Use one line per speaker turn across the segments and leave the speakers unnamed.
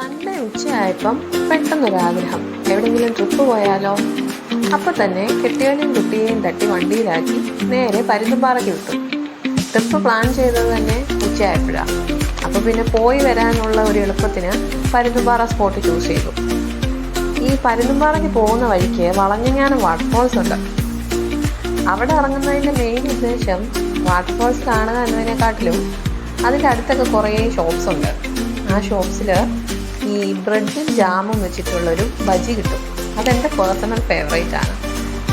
Sunday ഉച്ചയായപ്പം പെട്ടെന്നൊരാഗ്രഹം. എവിടെയെങ്കിലും trip പോയാലോ? അപ്പം തന്നെ കെട്ടിയോനെയും കുട്ടിയെയും തട്ടി വണ്ടിയിലാക്കി നേരെ പരുന്തുംപാറയ്ക്ക് വിട്ടു. ട്രിപ്പ് പ്ലാൻ ചെയ്തത് തന്നെ ഉച്ചയായപ്പോഴാണ് അപ്പോൾ പിന്നെ പോയി വരാനുള്ള ഒരു എളുപ്പത്തിന് പരുന്തുംപാറ സ്പോട്ട് ചൂസ് ചെയ്തു. ഈ പരുന്തുംപാറയ്ക്ക് പോകുന്ന വഴിക്ക് വളഞ്ഞങ്ങാനം വാട്ടർഫോൾസ് ഉണ്ട്. അവിടെ ഇറങ്ങുന്നതിന്റെ മെയിൻ ഉദ്ദേശം വാട്ടർഫോൾസ് കാണുക എന്നതിനെക്കാട്ടിലും അതിന്റെ അടുത്തൊക്കെ കുറേ ഷോപ്സ് ഉണ്ട്. ആ ഷോപ്സിൽ ഈ ബ്രെഡും ജാമും വെച്ചിട്ടുള്ളൊരു ബജി കിട്ടും. അതെന്റെ പേഴ്സണൽ ഫേവറേറ്റ് ആണ്.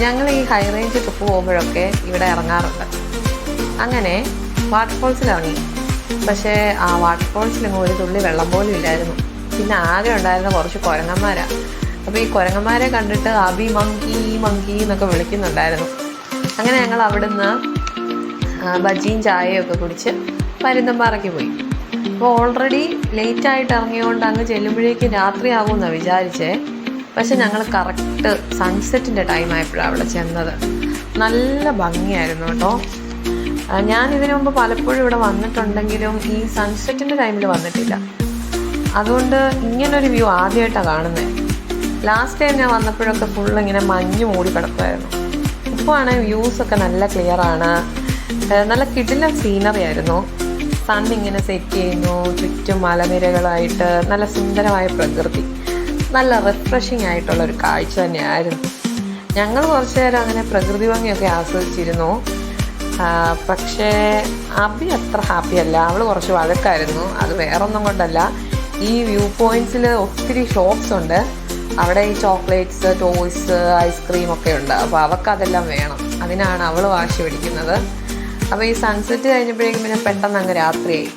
ഞങ്ങൾ ഈ ഹൈ റേഞ്ച് ട്രിപ്പ് പോകുമ്പോഴൊക്കെ ഇവിടെ ഇറങ്ങാറുണ്ട്. അങ്ങനെ വാട്ടർഫോൾസിൽ ഇറങ്ങി പക്ഷേ ആ വാട്ടർഫോൾസിലൊന്നും ഒരു തുള്ളി വെള്ളം പോലും ഇല്ലായിരുന്നു. പിന്നെ ആകെ ഉണ്ടായിരുന്ന കുറച്ച് കുരങ്ങന്മാരാണ് അപ്പോൾ ഈ കുരങ്ങന്മാരെ കണ്ടിട്ട് അബി മങ്കി മങ്കി എന്നൊക്കെ വിളിക്കുന്നുണ്ടായിരുന്നു. അങ്ങനെ ഞങ്ങൾ അവിടുന്ന് ബജിയും ചായയും ഒക്കെ കുടിച്ച് പരുന്തമ്പാറയ്ക്ക് പോയി. അപ്പോൾ ഓൾറെഡി ലേറ്റ് ആയിട്ട് ഇറങ്ങിയോണ്ട് അങ്ങ് ചെല്ലുമ്പോഴേക്കും രാത്രിയാകുമെന്നാണ് വിചാരിച്ചേ. പക്ഷെ ഞങ്ങൾ കറക്റ്റ് സൺസെറ്റിന്റെ ടൈം ആയപ്പോഴാണ് അവിടെ ചെന്നത്. നല്ല ഭംഗിയായിരുന്നു കേട്ടോ. ഞാൻ ഇതിനു മുമ്പ് പലപ്പോഴും ഇവിടെ വന്നിട്ടുണ്ടെങ്കിലും ഈ സൺസെറ്റിന്റെ ടൈമിൽ വന്നിട്ടില്ല. അതുകൊണ്ട് ഇങ്ങനൊരു വ്യൂ ആദ്യമായിട്ടാണ് കാണുന്നത് ലാസ്റ്റ് ടൈം ഞാൻ വന്നപ്പോഴൊക്കെ ഫുൾ ഇങ്ങനെ മഞ്ഞ് മൂടി കിടക്കുമായിരുന്നു ഇപ്പോൾ ആണെങ്കിൽ വ്യൂസൊക്കെ നല്ല ക്ലിയർ ആണ്. നല്ല കിടിലൻ സീനറി ആയിരുന്നു. സൺ ഇങ്ങനെ സെറ്റ് ചെയ്യുന്നു ചുറ്റും മലനിരകളായിട്ട് നല്ല സുന്ദരമായ പ്രകൃതി. നല്ല റിഫ്രഷിംഗ് ആയിട്ടുള്ള ഒരു കാഴ്ച തന്നെയായിരുന്നു. ഞങ്ങൾ കുറച്ചു നേരം അങ്ങനെ പ്രകൃതി ഭംഗിയൊക്കെ ആസ്വദിച്ചിരുന്നു. പക്ഷേ അബി അത്ര ഹാപ്പി അല്ല. അവൾ കുറച്ച് വഴക്കായിരുന്നു. അത് വേറൊന്നും കൊണ്ടല്ല. ഈ വ്യൂ പോയിന്റ്സിൽ ഒത്തിരി ഷോപ്സ് ഉണ്ട്. അവിടെ ഈ ചോക്ലേറ്റ്സ് ടോയ്സ് ഐസ്ക്രീം ഒക്കെ ഉണ്ട്. അപ്പോൾ അവൾക്ക് അതെല്ലാം വേണം. അതിനാണ് അവൾ വാശി പിടിക്കുന്നത്. അപ്പോൾ ഈ സൺസെറ്റ് കഴിഞ്ഞപ്പോഴേക്കും പിന്നെ പെട്ടെന്ന് അങ്ങ് രാത്രിയായി.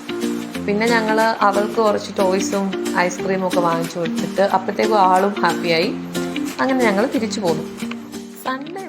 പിന്നെ ഞങ്ങൾ അവൾക്ക് കുറച്ച് ടോയ്സും ഐസ്ക്രീമും ഒക്കെ വാങ്ങിച്ചു കൊടുത്തിട്ട് അപ്പോഴത്തേക്കും ആളും ഹാപ്പിയായി അങ്ങനെ ഞങ്ങൾ തിരിച്ചു പോന്നു. സൺഡേ